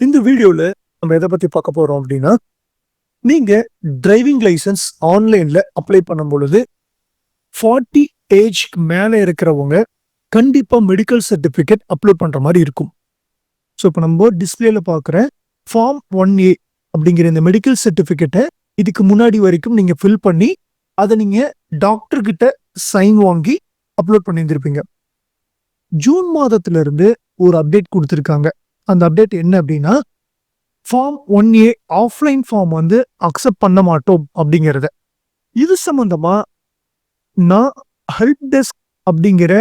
இந்த வீடியோவில் நம்ம எதை பற்றி பார்க்க போகிறோம் அப்படின்னா நீங்கள் டிரைவிங் லைசன்ஸ் ஆன்லைனில் அப்ளை பண்ணும் பொழுது ஃபார்ட்டி ஏஜ்க்கு மேலே இருக்கிறவங்க கண்டிப்பாக மெடிக்கல் சர்டிஃபிகேட் அப்லோட் பண்ணுற மாதிரி இருக்கும். ஸோ இப்போ நம்ம டிஸ்பிளேல பார்க்குற ஃபார்ம் ஒன் ஏ அப்படிங்கிற இந்த மெடிக்கல் சர்டிஃபிகேட்டை இதுக்கு முன்னாடி வரைக்கும் நீங்கள் ஃபில் பண்ணி அதை நீங்கள் டாக்டர்கிட்ட சைன் வாங்கி அப்லோட் பண்ணியிருந்திருப்பீங்க. ஜூன் மாதத்துலேருந்து ஒரு அப்டேட் கொடுத்துருக்காங்க. அந்த அப்டேட் என்ன அப்படின்னா form one A offline form வந்து அக்செப்ட் பண்ண மாட்டோம் அப்படிங்கிறத. இது சம்மந்தமாக நான் ஹெல்ப் டெஸ்க் அப்படிங்கிற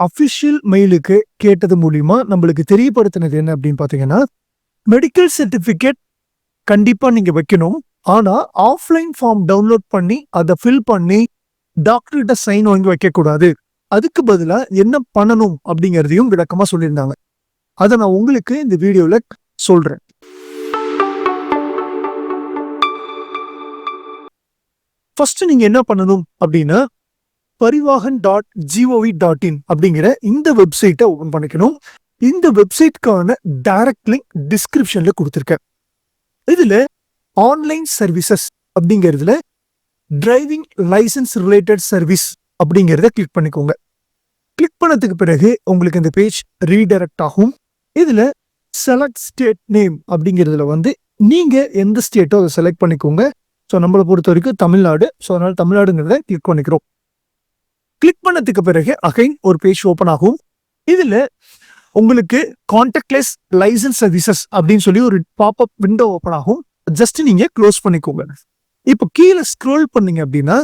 அஃபிஷியல் மெயிலுக்கு கேட்டது மூலிமா நம்மளுக்கு தெரியப்படுத்தினது என்ன அப்படின்னு பார்த்தீங்கன்னா மெடிக்கல் சர்டிஃபிகேட் கண்டிப்பாக நீங்கள் வைக்கணும். ஆனால் ஆஃப்லைன் ஃபார்ம் டவுன்லோட் பண்ணி அதை ஃபில் பண்ணி டாக்டர்கிட்ட சைன் வாங்கி வைக்கக்கூடாது. அதுக்கு பதிலாக என்ன பண்ணணும் அப்படிங்கிறதையும் விளக்கமாக சொல்லியிருந்தாங்க. அதை நான் உங்களுக்கு இந்த வீடியோவில் சொல்கிறேன் ஃபர்ஸ்ட் நீங்க என்ன பண்ணணும் அப்படின்னா Parivahan dot G O V dot in அப்படிங்கிற இந்த வெப்சைட்டை ஓபன் பண்ணிக்கணும். இந்த வெப்சைட்கான டைரக்ட் லிங்க் டிஸ்கிரிப்ஷன்ல கொடுத்துருக்கேன். இதுல ஆன்லைன் சர்வீசஸ் அப்படிங்கிறதுல டிரைவிங் லைசன்ஸ் ரிலேட்டட் சர்வீஸ் அப்படிங்கிறத கிளிக் பண்ணிக்கோங்க. கிளிக் பண்ணதுக்கு பிறகு உங்களுக்கு இந்த பேஜ் ரீடைரக்ட் ஆகும். இதில் செலக்ட் ஸ்டேட் நேம் அப்படிங்கிறதுல வந்து நீங்கள் எந்த ஸ்டேட்டோ அதை செலக்ட் பண்ணிக்கோங்க. ஸோ நம்மளை பொறுத்த வரைக்கும் தமிழ்நாடு. ஸோ அதனால் தமிழ்நாடுங்கிறத கிளிக் பண்ணிக்கிறோம். கிளிக் பண்ணதுக்கு பிறகு அகைன் ஒரு பேஜ் ஓப்பன் ஆகும். இதில் உங்களுக்கு கான்டாக்ட்லெஸ் லைசன்ஸ் சர்வீசஸ் அப்படின்னு சொல்லி ஒரு பாப்அப் விண்டோ ஓப்பன் ஆகும். ஜஸ்ட் நீங்கள் க்ளோஸ் பண்ணிக்கோங்க. இப்போ கீழே ஸ்க்ரோல் பண்ணீங்க அப்படின்னா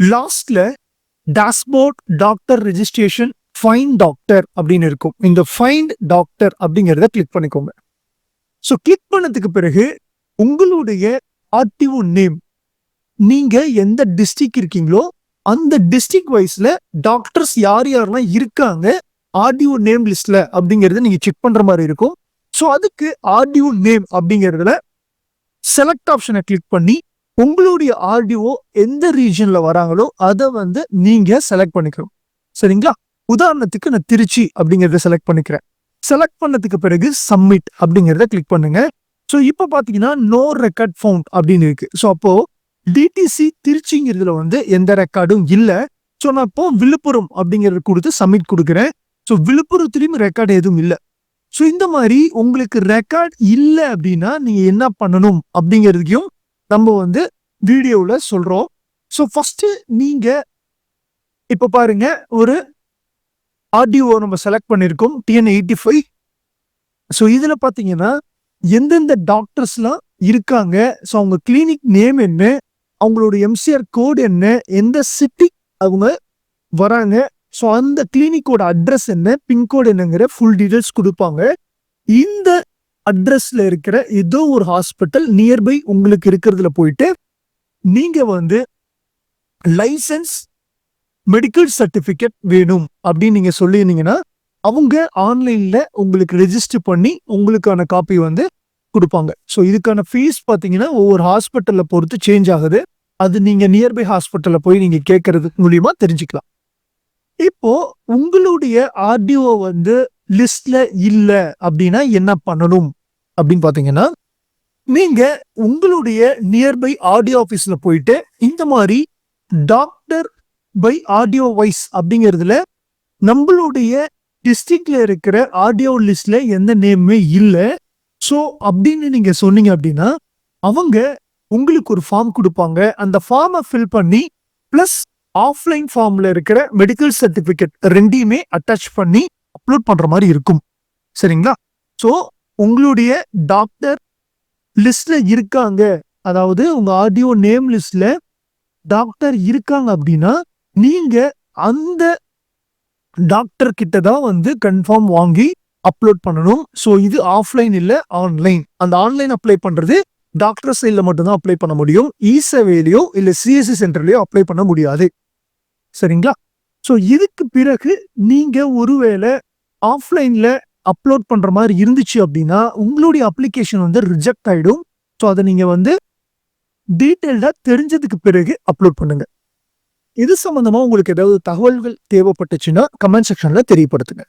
லாஸ்ட்ல dashboard doctor registration find doctor அப்படின்னு இருக்கும். இந்த ஃபைண்ட் டாக்டர் அப்படிங்கிறத கிளிக் பண்ணிக்கோங்க. ஸோ கிளிக் பண்ணதுக்கு பிறகு உங்களுடைய ஆர்டிஓ நேம் நீங்க எந்த டிஸ்ட்ரிக்ட் இருக்கீங்களோ அந்த டிஸ்ட்ரிக்ட் வைஸ்ல டாக்டர்ஸ் யார் யாரெல்லாம் இருக்காங்க ஆர்டிஓ நேம் லிஸ்ட்ல அப்படிங்கறத நீங்க செக் பண்ற மாதிரி இருக்கும். ஸோ அதுக்கு ஆர்டிஓ நேம் அப்படிங்கிறதுல செலக்ட் ஆப்ஷனை கிளிக் பண்ணி உங்களுடைய ஆர்டிஓ எந்த ரீஜன்ல வராங்களோ அதை வந்து நீங்க செலக்ட் பண்ணிக்கணும். சரிங்களா? உதாரணத்துக்கு நான் திருச்சி அப்படிங்கிறத செலக்ட் பண்ணிக்கிறேன். செலக்ட் பண்ணதுக்கு பிறகு சப்மிட் அப்படிங்கிறத கிளிக் பண்ணுங்க. ஸோ இப்போ பார்த்தீங்கன்னா நோ ரெக்கார்ட் ஃபவுண்ட் அப்படின்னு இருக்கு. ஸோ அப்போ டிடிசி திருச்சிங்கிறதுல வந்து எந்த ரெக்கார்டும் இல்லை. ஸோ நான் இப்போ விழுப்புரம் அப்படிங்கறது கொடுத்து சப்மிட் கொடுக்குறேன். ஸோ விழுப்புரத்துலையும் ரெக்கார்டு எதுவும் இல்லை. ஸோ இந்த மாதிரி உங்களுக்கு ரெக்கார்ட் இல்லை அப்படின்னா நீங்க என்ன பண்ணணும் அப்படிங்கிறதுக்கும் நம்ம வந்து வீடியோவில் சொல்றோம். ஸோ ஃபர்ஸ்ட் நீங்க இப்போ பாருங்க ஒரு ஆர்டிஓ நம்ம செலக்ட் பண்ணியிருக்கோம் டிஎன் எயிட்டி ஃபைவ் ஸோ இதில் பார்த்தீங்கன்னா எந்தெந்த டாக்டர்ஸ்லாம் இருக்காங்க? ஸோ அவங்க கிளினிக் நேம் என்ன? அவங்களோட எம்சிஆர் கோட் என்ன? எந்த சிட்டி அவங்க வராங்க? ஸோ அந்த கிளினிக்கோட அட்ரஸ் என்ன? பின்கோடு என்னங்கிற ஃபுல் டீட்டெயில்ஸ் கொடுப்பாங்க. இந்த அட்ரஸ்ல இருக்கிற ஏதோ ஒரு ஹாஸ்பிட்டல் நியர்பை உங்களுக்கு இருக்கிறதுல போயிட்டு நீங்க வந்து லைசன்ஸ் மெடிக்கல் சர்டிபிகேட் வேணும் அப்படின்னு நீங்க சொல்லியிருந்தீங்கன்னா அவங்க ஆன்லைன்ல உங்களுக்கு ரெஜிஸ்டர் பண்ணி உங்களுக்கான காப்பி வந்து கொடுப்பாங்க. ஸோ இதுக்கான ஃபீஸ் பார்த்தீங்கன்னா ஒவ்வொரு ஹாஸ்பிட்டலில் பொறுத்து சேஞ்ச் ஆகுது. அது நீங்கள் நியர்பை ஹாஸ்பிட்டலில் போய் நீங்கள் கேட்கறது மூலியமா தெரிஞ்சுக்கலாம். இப்போ உங்களுடைய ஆர்டிஓ வந்து லிஸ்ட்ல இல்லை அப்படின்னா என்ன பண்ணணும் அப்படின்னு பார்த்தீங்கன்னா நீங்க உங்களுடைய நியர்பை ஆர்டிஓ ஆஃபீஸில் போயிட்டு இந்த மாதிரி டாக்டர் பை ஆடியோ வைஸ் அப்படிங்கிறதுல நம்மளுடைய டிஸ்ட்ரிக்ட்ல இருக்கிற ஆடியோ லிஸ்ட்ல எந்த நேமுமே இல்லை. ஸோ அப்படின்னு நீங்க சொன்னீங்க அப்படின்னா அவங்க உங்களுக்கு ஒரு ஃபார்ம் கொடுப்பாங்க. அந்த ஃபார்மை ஃபில் பண்ணி பிளஸ் ஆஃப்லைன் ஃபார்ம்ல இருக்கிற மெடிக்கல் சர்டிஃபிகேட் ரெண்டையுமே அட்டாச் பண்ணி அப்லோட் பண்ற மாதிரி இருக்கும். சரிங்களா? ஸோ உங்களுடைய டாக்டர் லிஸ்ட்ல இருக்காங்க. அதாவது உங்க ஆடியோ நேம் லிஸ்ட்ல டாக்டர் இருக்காங்க அப்படின்னா நீங்க அந்த டாக்டர் கிட்ட தான் வந்து கன்ஃபார்ம் வாங்கி அப்லோட் பண்ணணும். ஸோ இது ஆஃப்லைன் இல்லை ஆன்லைன் அந்த ஆன்லைன் அப்ளை பண்றது டாக்டர் சைடில் மட்டும்தான் அப்ளை பண்ண முடியும். இ இல்லை சிஎஸ்சி சென்டர்லையோ அப்ளை பண்ண முடியாது. சரிங்களா? ஸோ இதுக்கு பிறகு நீங்கள் ஒருவேளை ஆஃப்லைனில் அப்லோட் பண்ணுற மாதிரி இருந்துச்சு அப்படின்னா உங்களுடைய அப்ளிகேஷன் வந்து ரிஜெக்ட் ஆகிடும் ஸோ அதை நீங்கள் வந்து டீட்டெயில்டாக தெரிஞ்சதுக்கு பிறகு அப்லோட் பண்ணுங்கள் இது சம்பந்தமா உங்களுக்கு ஏதாவது தகவல்கள் தேவைப்பட்டுச்சுன்னா கமெண்ட் செக்ஷன்ல தெரியப்படுத்துங்க.